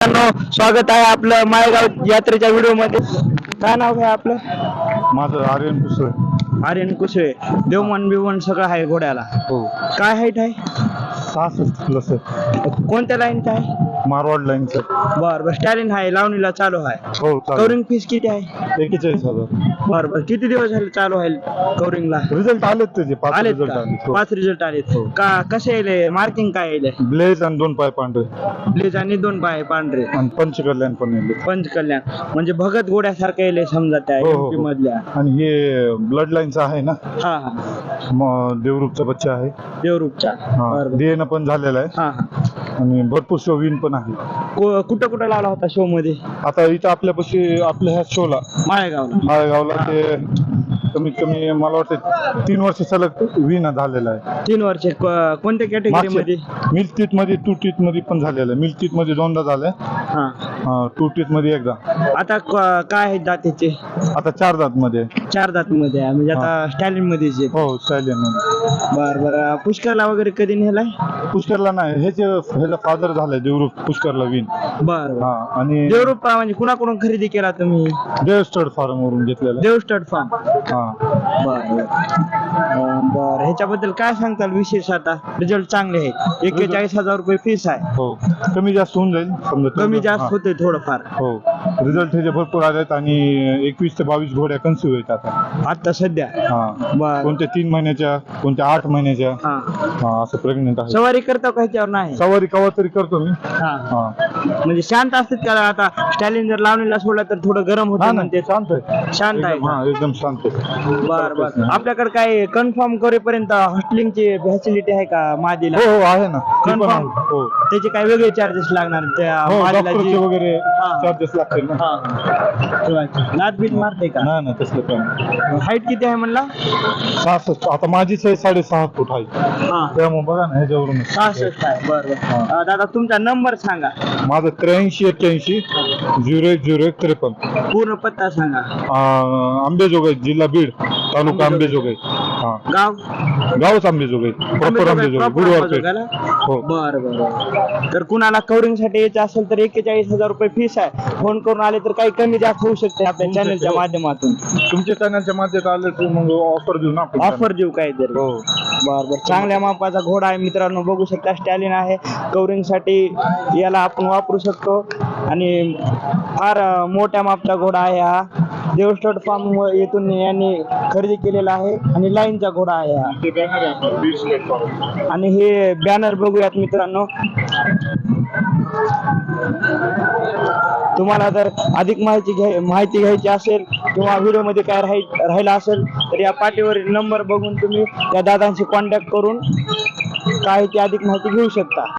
मित्रांनो स्वागत आहे आपलं माळेगाव यात्रेच्या व्हिडिओमध्ये काय नाव आहे आपलं? माझं आर्यन कुसळे. आर्यन कुसळे देवमन बिवमन सगळं आहे घोड्याला. हो. काय हाईट आहे? सहासष्ट प्लस कोणत्या लाईनचं आहे? मारवाड लाईनचं बर बर. स्टॅलिन आहे लावणीला चालू आहे. हो चालेल कवरिंग फीस किती आहे? एकेचाळीस हजार. बर बर. किती दिवस झाले चालू आहे कवरिंगला रिझल्ट आलेत त्याचे पाच आलेत रिझल्ट का? आले हो. पाच रिझल्ट आलेत. हो. का कसे येले? मार्किंग काय येले? ब्लेज आणि दोन पाय पांढरे. प्लीज आणि दोन पाय पांढरे. आणि पंचकल्याण पण येले. पंचकल्याण म्हणजे भगत घोड्यासारखं येले समजा त्या हो, हो, हो. मधल्या. आणि हे ब्लड लाईनचं आहे ना? हा हा. म- देवरूपचा बच्चा आहे. देवरूपच्या बर डीएन पण झालेला आहे. हा हा. आणि भरपूर शो विन पण आहे. को- कुठं कुठं लावला होता शो मध्ये? आता इथं आपल्यापाशी आपल्या ह्या शोला माळेगावला. माळेगावला ते कमीत कमी मला वाटतं तीन वर्ष सलग विन झालेला आहे. तीन वर्ष. को- कोणत्या कॅटेगरी मध्ये मिल्क टीत मध्ये? टू टीत मध्ये पण झालेलं आहे. मिल्क टीत मध्ये दोनदा झालंय हा टू टीत मध्ये एकदा. आता क- काय आहेत दातेचे? आता चार दात मध्ये चार दात मध्ये आहे. म्हणजे आता स्टॅलिन आहेत. हो सायलेन मध्ये बर बर. पुष्करला वगैरे कधी नेलाय? पुष्करला नाही. ह्याचे ह्याला फादर झालाय देवरूप पुष्करला विन बर बर. हा आणि देवरूपा म्हणजे कुणाकडून खरेदी केला तुम्ही? देवस्टड फार्म वरून घेतलेला देव स्टड फार्म. हा. बर. बर ह्याच्याबद्दल काय सांगताल विशेष आता? रिझल्ट चांगले आहेत. एक्केचाळीस हजार रुपये फीस आहे. हो. कमी जास्त होऊन जाईल समजा कमी. जास्त हा. होते थोडंफार. हो. रिझल्ट ह्याचे भरपूर आलेत आणि एकवीस ते बावीस घोड्या कन्सिव्ह आहेत आता. आता सध्या? हा. बर. कोणत्या तीन महिन्याच्या कोणत्या आठ महिन्याच्या? हा. हा असं प्रेग्नेंट आहे सवारी करता का ह्याच्यावर नाही? सवारी कवा तरी करतो मी. हा. हा. म्हणजे शांत असतात का? आता स्टॅलिन जर लावणीला सोडला तर थोडं गरम होतं ना म्हणते शांत आहे. शांत आहे एकदम-? हा शांत आहे. बर बर. आपल्याकडे काय कन्फर्म करेपर्यंत हॉस्टेलिंगची फॅसिलिटी आहे का माझीला हो हो आहे ना. ते पण Confirm? आहे. हो. त्याचे काय वेगळे चार्जेस लागणार त्या हो माझीला डॉक्टरचे जी- वगैरे हा. चार्जेस लागतील ना. हा. मारते का? नाही ना तसलं काय नाही. हाईट किती आहे म्हणला? सहासष्ट. आता माझीच आहे साडेसहा फूट आहे. हा. त्यामुळे बघा ना ह्याच्यावरून सहासष्ट आहे. बर बर. हा. अं, दादा तुमचा नंबर सांगा. माझं त्र्याऐंशी एक्क्याऐंशी झिरो एक झिरो एक त्रेपन्न. पूर्ण पत्ता सांगा. अं, आंबेजोगाई जिल्हा बीड तालुका आंबेजोगाई. हा. गाव? गावच आंबेजोगाई प्रॉपर आंबेजोगाई, गुरुवार? हो. बर बर तर कुणाला कवरिंगसाठी यायचं असेल तर एक्केचाळीस हजार रुपये फीस आहे. फोन करून आले तर काही कमी जास्त होऊ शकते आपल्या चॅनलच्या माध्यमातून. तुमच्या चॅनलच्या माध्यमात आले तर मग ऑफर देऊ ना आपण ऑफर देऊ काहीतरी. हो. बरं चांगल्या मापाचा घोडा आहे मित्रांनो बघू शकता स्टॅलिन आहे. कवरिंगसाठी याला आपण वापरू शकतो. आणि फार मोठ्या मापचा घोडा आहे हा. देवस्टड फार्म येथून यांनी खरेदी केलेला आहे. आणि लाईनचा घोडा आहे हा. आणि हे बॅनर बघूयात मित्रांनो. तुम्हाला जर अधिक माहिती घ्याय माहिती घ्यायची असेल किंवा व्हिडिओमध्ये काय राहाय राहिला असेल तर या पाठीवरील नंबर बघून तुम्ही त्या दादांशी कॉन्टॅक्ट करून काय ती अधिक माहिती घेऊ शकता.